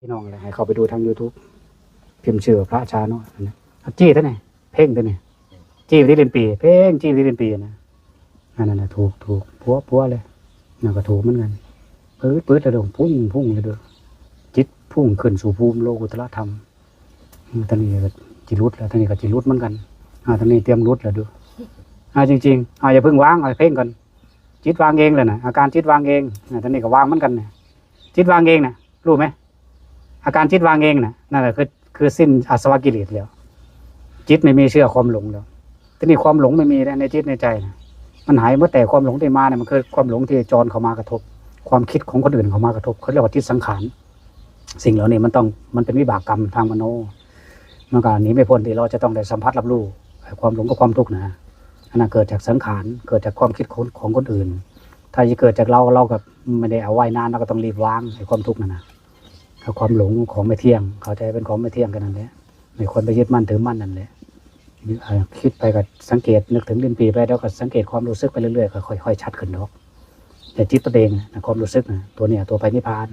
พี่น้องเลยให้เขาไปดูทาง YouTube พิมพ์ชื่อพระอาจารย์เนาะนนั้นเอาจี้ตัวนี่เพ่งตัวนี่จี้ที่เรียนปี เพ่งจี้ที่เรียนปีนะนั่นน่ะถูกถูกพัวพัวเลยนั่นก็ถูกเหมือนกันปื๊ดปื๊ดเลยเดงพุ่งพุ่งเลยเด้อจิตพุ่งขึ้นสู่ภูมิโลกุตละธรรมอืมตอนนี้ก็จิรุดแล้วตอนนี้ก็จิรุดเหมือนกันอ่านนี้เตรียมรุดแล้วดูอ่าจริงๆอ่าอย่าเพิ่งวางเอาเพ่งก่อนจิตวางเองเลยนะอาการจิตวางเองอ่านนี้ก็วางเหมือนกันนะจิตวางเองนะรู้ไหม อาการจิตวางเองนะนั่นแหละคือคือสิ้นอาสวะกิเลสแล้ว จิตไม่มีเชื่อความหลงแล้วทีนี้ความหลงไม่มีในจิตในใจนะมันหายเมื่อแต่ความหลงที่มาเนี่ยมันคือความหลงที่จรเข้ามากระทบ ความคิดของคนอื่นเข้ามากระทบเขาเรียกว่าจิตสังขารสิ่งเหล่านี้มันต้องมันเป็นวิบากกรรมทางมโนมันก็หนีไม่พ้นที่เราจะต้องได้สัมผัสรับรู้ความหลงกับความทุกข์นะอันนั้นเกิดจากสังขารเกิดจากความคิดของของคนอื่น ถ้าจะเกิดจากเราเรากับไม่ได้เอาไว้นานเราก็ต้องรีบวางไอ้ความทุกข์นั่นนะ ความหลงของไม่เที่ยง เขาใจเป็นของไม่เที่ยงกันนั่นแหละไม่ควรไปยึดมั่นถือมั่นนั่นแหละคิดไปก็สังเกตนึกถึงเดือนปีไปแล้วก็สังเกตความรู้สึกไปเรื่อยๆก็ค่อยๆชัดขึ้นเนาะแต่จิตตัวเองนะความรู้สึกนะตัวเนี้ยตัวไปนิพพาน